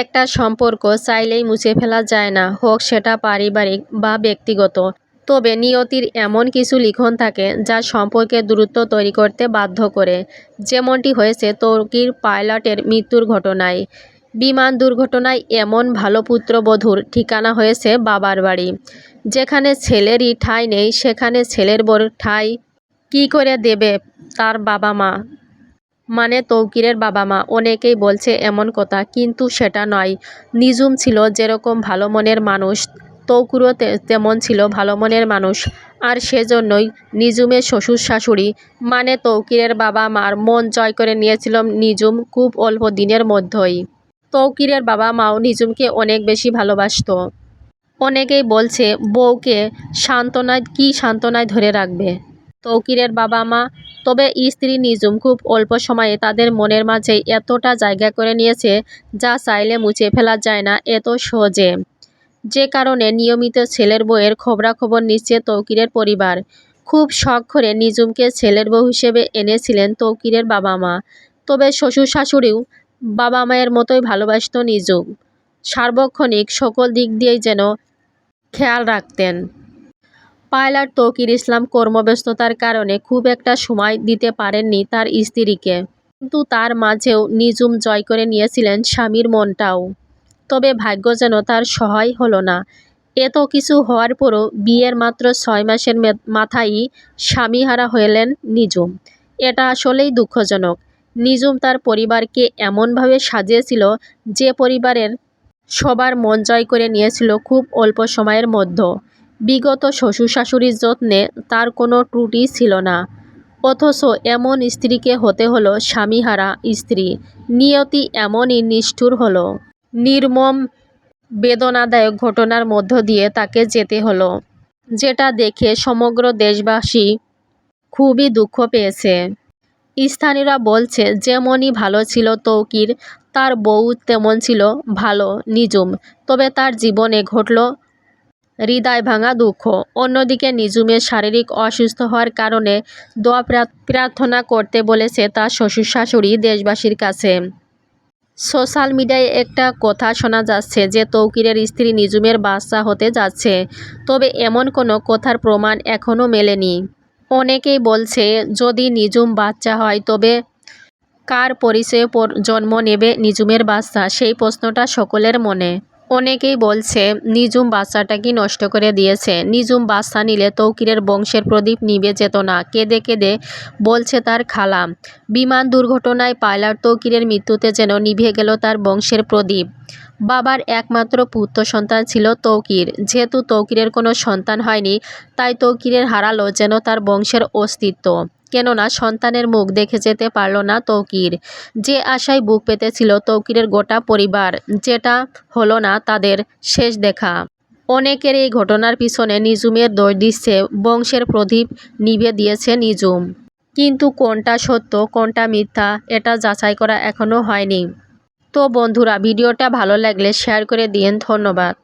একটা সম্পর্ক চাইলেই মুছে ফেলা যায় না, হোক সেটা পারিবারিক বা ব্যক্তিগত। তবে নিয়তির এমন কিছু লিখন থাকে যা সম্পর্কে দূরত্ব তৈরি করতে বাধ্য করে। যেমনটি হয়েছে তুর্কির পাইলটের মৃত্যুর ঘটনায়। বিমান দুর্ঘটনায় এমন ভালো পুত্রবধূর ঠিকানা হয়েছে বাবার বাড়ি। যেখানে ছেলেরই ঠাঁই নেই, সেখানে ছেলের বর ঠাঁই কী করে দেবে তার বাবা মা? মানে তৌকিরের বাবা মা। অনেকেই বলছে এমন কথা, কিন্তু সেটা নয়। নিজুম ছিল যেরকম ভালো মনের মানুষ, তৌকুরও তেমন ছিল ভালো মনের মানুষ। আর সেজন্যই নিজুমের শ্বশুর শাশুড়ি মানে তৌকিরের বাবা মার মন জয় করে নিয়েছিল নিজুম খুব অল্প দিনের মধ্যেই। তৌকিরের বাবা মাও নিজুমকে অনেক বেশি ভালোবাসত। অনেকেই বলছে, বউকে সান্ত্বনায়, কী সান্ত্বনায় ধরে রাখবে? তৌকিরের বাবা মা, তবে স্ত্রী নিজুম খুব অল্প সময়ে তাদের মনের মাঝে এতটা জায়গা করে নিয়েছে, যা চাইলে মুছে ফেলা যায় না এত সহজে। যে কারণে নিয়মিত ছেলের বউয়ের খবরাখবর নিচ্ছে তৌকিরের পরিবার। খুব শখ করে নিজুমকে ছেলের বউ হিসেবে এনেছিলেন তৌকিরের বাবা মা। তবে শ্বশুর শাশুড়িও বাবা মায়ের মতোই ভালোবাসত নিজুম সার্বক্ষণিক সকল দিক দিয়েই যেন খেয়াল রাখতেন। পাইলট তৌকির ইসলাম কর্মব্যস্ততার কারণে খুব একটা সময় দিতে পারেননি তার স্ত্রীকে। কিন্তু তার মাঝেও নিজুম জয় করে নিয়েছিলেন স্বামীর মনটাও। তবে ভাগ্য যেন তার সহায় হলো না। এত কিছু হওয়ার পরও বিয়ের মাত্র ছয় মাসের মে- মাথায়ই স্বামীহারা হলেন নিজুম। এটা আসলেই দুঃখজনক। নিজুম তার পরিবারকে এমনভাবে সাজিয়েছিল যে পরিবারের সবার মন জয় করে নিয়েছিল খুব অল্প সময়ের মধ্যে। বিগত শ্বশুর শাশুড়ির যত্নে তার কোনো ত্রুটি ছিল না। অথচ এমন স্ত্রীকে হতে হলো স্বামীহারা স্ত্রী। নিয়তি এমনই নিষ্ঠুর হলো। নির্মম, বেদনাদায়ক ঘটনার মধ্য দিয়ে তাকে যেতে হলো, যেটা দেখে সমগ্র দেশবাসী খুবই দুঃখ পেয়েছে। স্থানীয়রা বলছে, যেমনই ভালো ছিল তৌকির, তার বউ তেমন ছিল ভালো নিজুম তবে তার জীবনে ঘটল হৃদয় ভাঙা দুঃখ। অন্যদিকে নিজুমের শারীরিক অসুস্থ হওয়ার কারণে দোয়া প্রার্থনা করতে বলেছে তার শ্বশুর শাশুড়ি দেশবাসীর কাছে। সোশ্যাল মিডিয়ায় একটা কথা শোনা যাচ্ছে যে, তৌকিরের স্ত্রী নিজুমের বাচ্চা হতে যাচ্ছে। তবে এমন কোনো কথার প্রমাণ এখনও মেলেনি। অনেকেই বলছে, যদি নিজুম বাচ্চা হয়, তবে কার পরিচয়ে পর- জন্ম নেবে নিজুমের বাচ্চা? সেই প্রশ্নটা সকলের মনে। অনেকেই বলছে, নিজুম বাচ্চাটা কি নষ্ট করে দিয়েছে? নিজুম বাচ্চা নিলে তৌকিরের বংশের প্রদীপ নিভে যেত না। কেঁদে কেঁদে বলছে তার খালা, বিমান দুর্ঘটনায় পাইলট তৌকিরের মৃত্যুতে যেন নিভে গেল তার বংশের প্রদীপ। বাবার একমাত্র পুত্র সন্তান ছিল তৌকির। যেহেতু তৌকিরের কোনো সন্তান হয়নি, তাই তৌকিরের হারালো যেন তার বংশের অস্তিত্ব। কেননা সন্তানের মুখ দেখে যেতে পারল না তৌকির। যে আশায় বুক পেতেছিল তৌকিরের গোটা পরিবার, যেটা হলো না তাদের শেষ দেখা। অনেকের এই ঘটনার পিছনে নিজুমের দোষ দিচ্ছে, বংশের প্রদীপ নিভে দিয়েছে নিজুম। কিন্তু কোনটা সত্য, কোনটা মিথ্যা, এটা যাচাই করা এখনও হয়নি। তো বন্ধুরা ভিডিওটা ভালো লাগলে শেয়ার করে দিন ধন্যবাদ।